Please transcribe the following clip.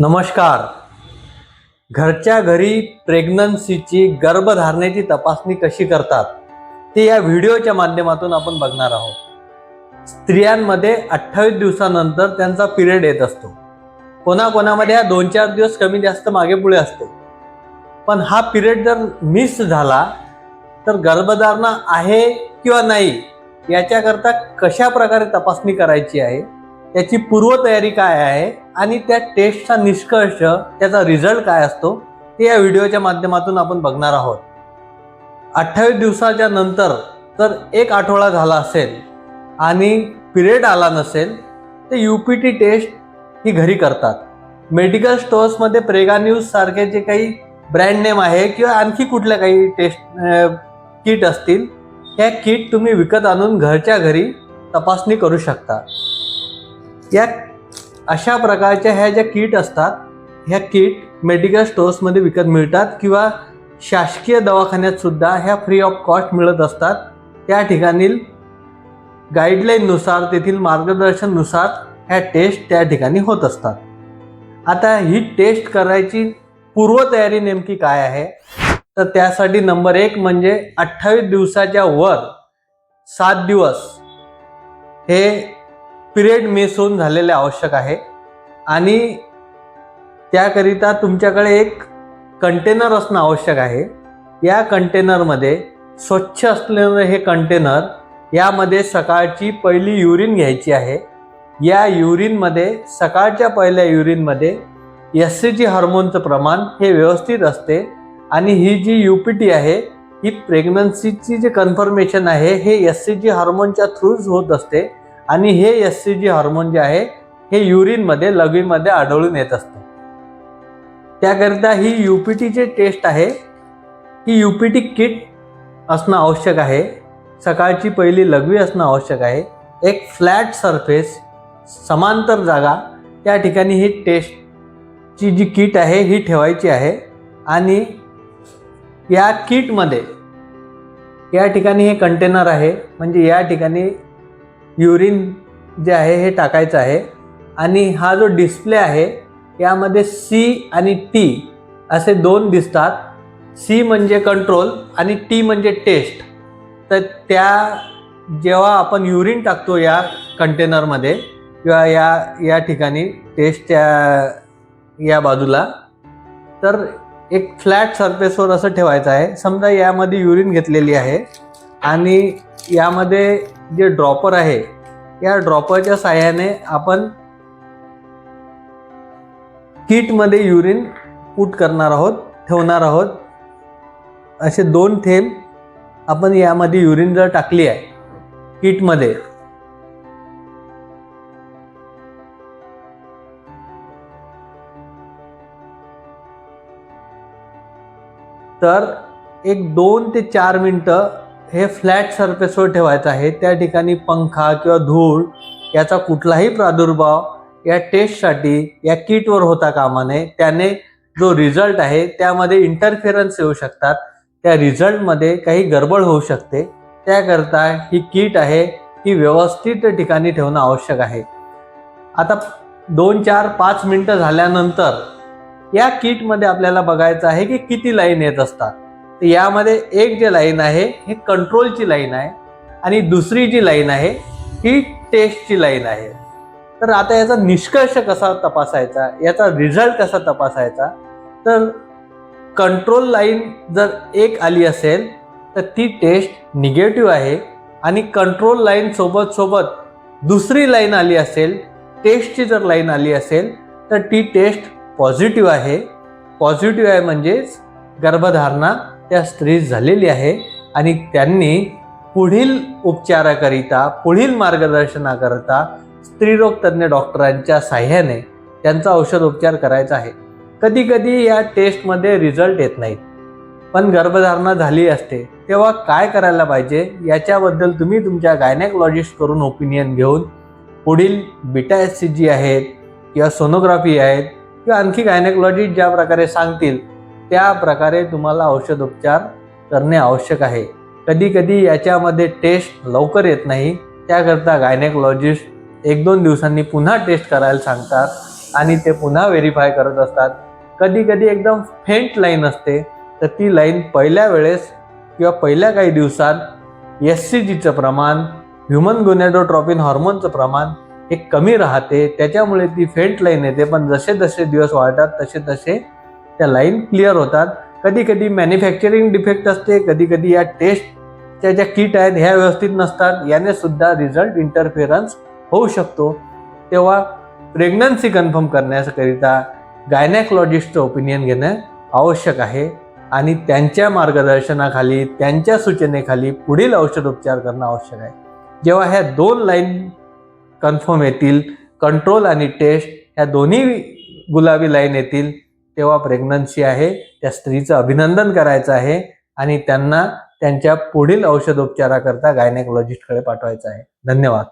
नमस्कार. घरच्या घरी प्रेग्नन्सीची गर्भधारणेची तपासणी कशी करतात ते या व्हिडिओच्या माध्यमातून आपण बघणार आहोत. स्त्रियांमध्ये अठ्ठावीस दिवसानंतर त्यांचा पिरियड येत असतो. कोणाकोणामध्ये हा दोन चार दिवस कमी जास्त मागे पुढे असतो. पण हा पिरियड जर मिस झाला तर गर्भधारणा आहे किंवा नाही याच्याकरता कशा प्रकारे तपासणी करायची आहे त्याची पूर्वतयारी काय आहे आणि त्या टेस्टचा निष्कर्ष त्याचा रिझल्ट काय असतो ते या व्हिडिओच्या माध्यमातून आपण बघणार आहोत. अठ्ठावीस दिवसाच्या नंतर जर एक आठवडा झाला असेल आणि पिरियड आला नसेल तर यू पी टी टेस्ट ही घरी करतात. मेडिकल स्टोअर्समध्ये प्रेगा न्यूज सारखे जे काही ब्रँड नेम आहे किंवा आणखी कुठल्या काही टेस्ट किट असतील त्या किट तुम्ही विकत आणून घरच्या घरी तपासणी करू शकता. या अशा प्रकारच्या ह्या ज्या किट असतात ह्या किट मेडिकल स्टोअर्समध्ये विकत मिळतात किंवा शासकीय दवाखान्यात सुद्धा ह्या फ्री ऑफ कॉस्ट मिळत असतात. त्या ठिकाणी गाईडलाईननुसार तेथील मार्गदर्शननुसार ह्या टेस्ट त्या ठिकाणी होत असतात. आता ही टेस्ट करायची पूर्वतयारी नेमकी काय आहे? तर त्यासाठी नंबर एक म्हणजे अठ्ठावीस दिवसाच्या वर सात दिवस हे पिरियड मिस होऊन झालेले आवश्यक आहे. आणि त्याकरिता तुमच्याकडे एक कंटेनर असणं आवश्यक आहे. या कंटेनरमध्ये स्वच्छ असलेलं हे कंटेनर यामध्ये सकाळची पहिली युरिन घ्यायची आहे. या युरिनमध्ये सकाळच्या पहिल्या युरिनमध्ये एस सी जी हार्मोनचं प्रमाण हे व्यवस्थित असते. आणि ही जी यू पी टी आहे ही प्रेग्नन्सीची जे कन्फर्मेशन आहे हे एस सी जी हार्मोनच्या थ्रूच होत असते. आणि हे एस सी जी हॉर्मोन जे आहे हे युरिनमध्ये लघवीमध्ये आढळून येत असते. त्याकरिता ही यू पी टीची टेस्ट आहे ही यू पी टी किट असणं आवश्यक आहे. सकाळची पहिली लघवी असणं आवश्यक आहे. एक फ्लॅट सरफेस समांतर जागा त्या ठिकाणी ही टेस्टची जी किट आहे ही ठेवायची आहे. आणि या किटमध्ये या ठिकाणी हे कंटेनर आहे. म्हणजे या ठिकाणी युरिन जे आहे हे टाकायचं आहे. आणि हा जो डिस्प्ले आहे यामध्ये सी आणि टी असे दोन दिसतात. सी म्हणजे कंट्रोल आणि टी म्हणजे टेस्ट तर त्या जेव्हा आपण युरिन टाकतो या कंटेनरमध्ये किंवा या या ठिकाणी टेस्टच्या या बाजूला तर एक फ्लॅट सरफेसवर असं ठेवायचं आहे. समजा यामध्ये युरिन घेतलेली आहे आणि यामध्ये जे ड्रॉपर आहे या ड्रॉपरच्या साह्याने आपण किटमध्ये युरिन पुट करणार आहोत ठेवणार आहोत. असे दोन थेंब आपण यामध्ये युरिन जर टाकली आहे किटमध्ये तर एक दोन ते चार मिनटं हे फ्लॅट सरफेसवर ठेवायचं आहे. त्या ठिकाणी पंखा किंवा धूळ याचा कुठलाही प्रादुर्भाव या टेस्टसाठी या किटवर होता कामा नये त्याने जो रिझल्ट आहे त्यामध्ये इंटरफिरन्स येऊ शकतात. त्या रिझल्टमध्ये काही गडबड होऊ शकते. त्याकरता ही किट आहे ही व्यवस्थित ठिकाणी ठेवणं आवश्यक आहे. आता दोन चार पाच मिनटं झाल्यानंतर या किटमध्ये आपल्याला बघायचं आहे की किती लाईन येत असतात. तर यामध्ये एक जे लाईन आहे ही कंट्रोलची लाईन आहे आणि दुसरी जी लाईन आहे ही टेस्टची लाईन आहे. तर आता याचा निष्कर्ष कसा तपासायचा याचा रिझल्ट कसा तपासायचा? तर कंट्रोल लाईन जर एक आली असेल तर ती टेस्ट निगेटिव्ह आहे आणि कंट्रोल लाईन सोबत सोबत दुसरी लाईन आली असेल टेस्टची जर लाईन आली असेल तर ती टेस्ट पॉझिटिव्ह आहे. पॉझिटिव्ह आहे म्हणजेच गर्भधारणा त्या स्त्री झालेली आहे आणि त्यांनी पुढील उपचाराकरिता पुढील मार्गदर्शनाकरता स्त्रीरोग तज्ज्ञ डॉक्टरांच्या साह्याने त्यांचा औषध उपचार करायचा आहे. कधी कधी या टेस्टमध्ये रिझल्ट येत नाहीत. पण गर्भधारणा झाली असते तेव्हा काय करायला पाहिजे? याच्याबद्दल तुम्ही तुमच्या गायनेकॉलॉजिस्ट करून ओपिनियन घेऊन पुढील बिटा एस सी जी आहेत किंवा सोनोग्राफी आहेत किंवा आणखी गायनेकॉलॉजिस्ट ज्या प्रकारे सांगतील त्या प्रकारे तुम्हाला औषधोपचार करणे आवश्यक आहे. कधी कधी याच्यामध्ये टेस्ट लवकर येत नाही. त्याकरता गायनेकोलॉजिस्ट एक दोन दिवसांनी पुन्हा टेस्ट करायला सांगतात आणि ते पुन्हा व्हेरीफाय करत असतात. कधी कधी एकदम फेंट लाईन असते. तर ती लाईन पहिल्या वेळेस किंवा पहिल्या काही दिवसात एस सी जीचं प्रमाण ह्युमन गुन्हेडोट्रॉपिन हॉर्मोनचं प्रमाण हे कमी राहते. त्याच्यामुळे ती फेंट लाईन येते. पण जसे जसे दिवस वाढतात तसे तसे त्या लाईन क्लिअर होतात. कधी कधी मॅन्युफॅक्चरिंग डिफेक्ट असते कधी कधी या टेस्टच्या ज्या किट आहेत ह्या व्यवस्थित नसतात. याने सुद्धा रिझल्ट इंटरफेरन्स होऊ शकतो. तेव्हा प्रेग्नन्सी कन्फर्म करण्याकरिता गायनॅकॉलॉजिस्टचं ओपिनियन घेणं आवश्यक आहे. आणि त्यांच्या मार्गदर्शनाखाली त्यांच्या सूचनेखाली पुढील औषधोपचार करणं आवश्यक आहे. जेव्हा ह्या दोन लाईन कन्फर्म येतील कंट्रोल आणि टेस्ट ह्या दोन्ही गुलाबी लाईन येतील तेव्हा प्रेग्नन्सी आहे त्या स्त्रीचं अभिनंदन करायचं आहे आणि त्यांना त्यांच्या पुढील औषधोपचाराकरता गायनेकॉलॉजिस्टकडे पाठवायचं आहे. धन्यवाद.